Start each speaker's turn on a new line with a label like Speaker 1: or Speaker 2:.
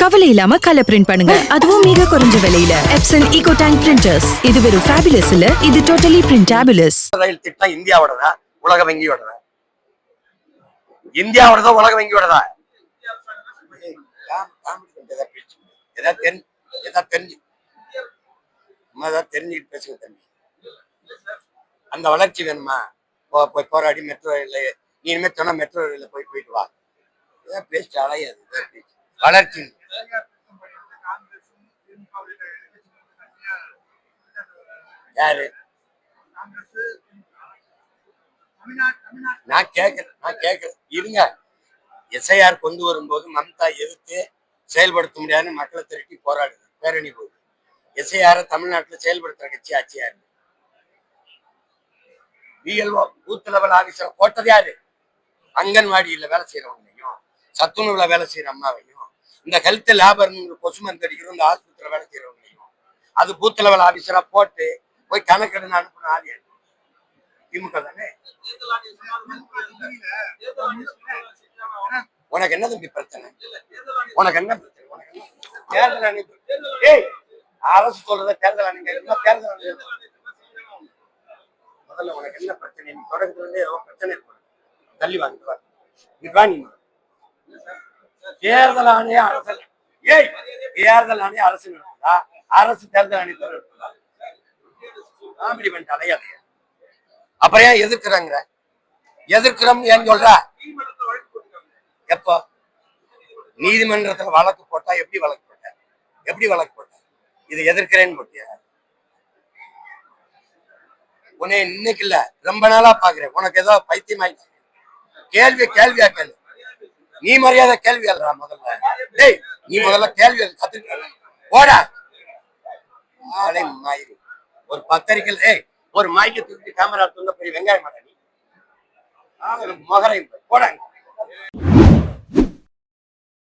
Speaker 1: கவலை இல்லாம colour print பண்ணுங்க. அதுவும் மிக குறைஞ்ச விலையில. எப்சன் ஈகோ டேங்க் பிரிண்டர்ஸ் இது வெறும் ஃபேபுலஸ் இல்ல இது டோட்டலி பிரிண்டாபுலஸ்
Speaker 2: ரயில் திட்டம் இந்தியாவோடதா? உலக வங்கியோடதா? இந்தியாவோடதா உலக வங்கியோடதா? ஏதாவது தெரிஞ்சு ஏதாவது தெரிஞ்சுக்கிட்டு பேசுங்க தம்பி. அந்த வளர்ச்சி வேணுமா? போ போய் போராடி மெட்ரோ ரயில் நீ இனிமேல் சொன்னா மெட்ரோ ரயிலில் போய் போயிட்டு வா. ஏதாவது பேசிட்டு அலையாது வளர்ச்சி. யாரு? நான் கேட்கிறேன் நான் கேட்கிறேன் இருங்க. எஸ்ஐஆர் கொண்டு வரும்போது மம்தா எதிர்த்து செயல்படுத்த முடியாதுன்னு மக்களை திரட்டி போராடுது பேரணி போகுது? எஸ்ஐஆரை தமிழ்நாட்டுல செயல்படுத்துற கட்சி ஆட்சியா இருக்கு? பிஎல்ஓ பூத் லெவல் ஆபீசர் போட்டது யாரு? அங்கன்வாடியில வேலை செய்கிறவங்களையும் சத்துணவில் வேலை செய்யற அம்மாவையும் இந்த ஹெல்த் லேபர்ங்கிற கொசு மருந்து இந்த ஆஸ்பத்திரியில வேலை செய்கிறவங்களையும் அது பூத் லெவல் ஆஃபீஸராக போட்டு போய் கணக்கெடுன்னு அனுப்புன ஆள் யாரு? திமுக தானே? உனக்கு என்ன தம்பி பிரச்சனை? உனக்கு என்ன பிரச்சனை? உனக்கு என்ன? தேர்தல் ஆணையம் அரசு சொல்றத தேர்தல் ஆணையம் தேர்தல் ஆணையம் முதல்ல உனக்கு என்ன பிரச்சனை? நீ தொடக்கத்துல வந்து ஏதோ பிரச்சனை இருக்கு தள்ளி வாங்கிட்டு வா. நீ. தேர்தல் ஆணைய அரசு ஏய் தேர்தல் ஆணைய அரசு நடத்துதா? அரசு தேர்தல் ஆணையத்தை நடத்துதா? காமெடி பண்ணிட்டு அலையாதையா அப்புறம் ஏன் எதிர்க்கிறாங்க எதிர்க்கிறோம் ஏன் சொல்ற? எப்போ? நீதிமன்றத்துல வழக்கு போட்டா எப்படி வழக்கு போட்ட? எப்படி வழக்கு போட்ட? இதை எதிர்க்கிறேன்னு போட்டியா? உன்னை இன்னைக்கு இல்ல. ரொம்ப நாளா பாக்குறேன். உனக்கு ஏதோ பைத்தியம் ஆயிடுச்சு கேள்வி கேள்வியா கேள்வி நீ மரியாதை கேள்வி எழுறா முதல்ல. டேய் நீ முதல்ல கேள்வி எழு, கத்துக்கிட்ட போடா. ஆளை மாயிரு. ஒரு பத்திரிக்கை ஏய் ஒரு மாய்க்கு தூக்கி கேமரா தூங்க பெரிய வெங்காயம் மாட்டா நீ. மகரை போடாங்க